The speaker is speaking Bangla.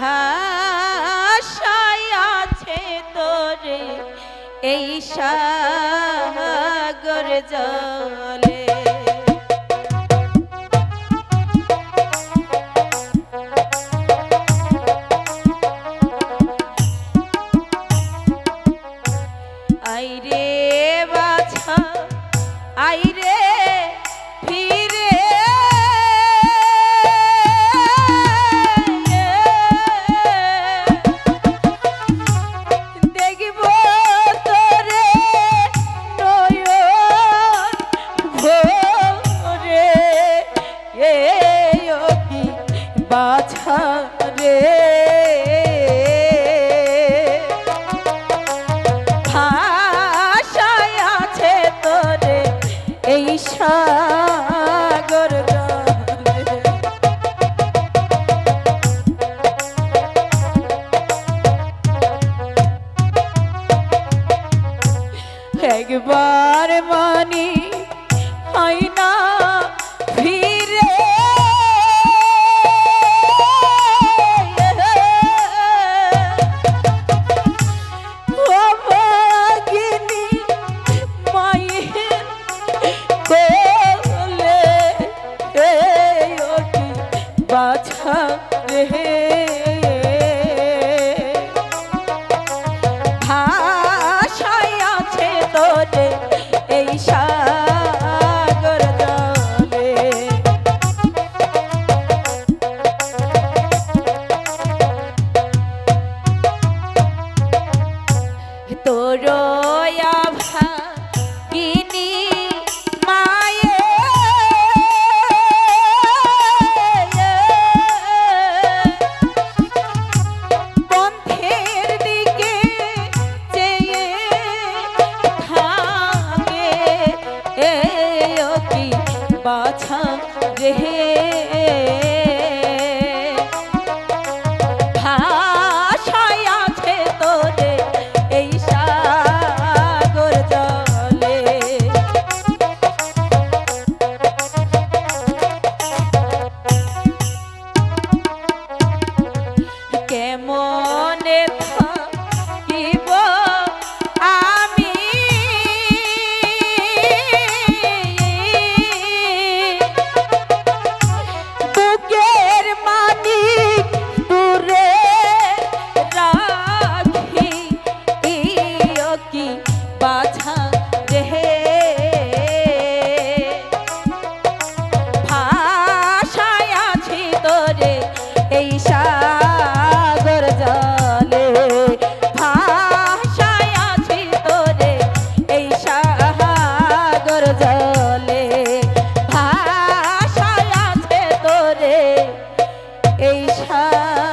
ভাষায় আছে তোরে এই সাগর জল। এই সাগর একবার মানি হয় না বাছা রেহে সার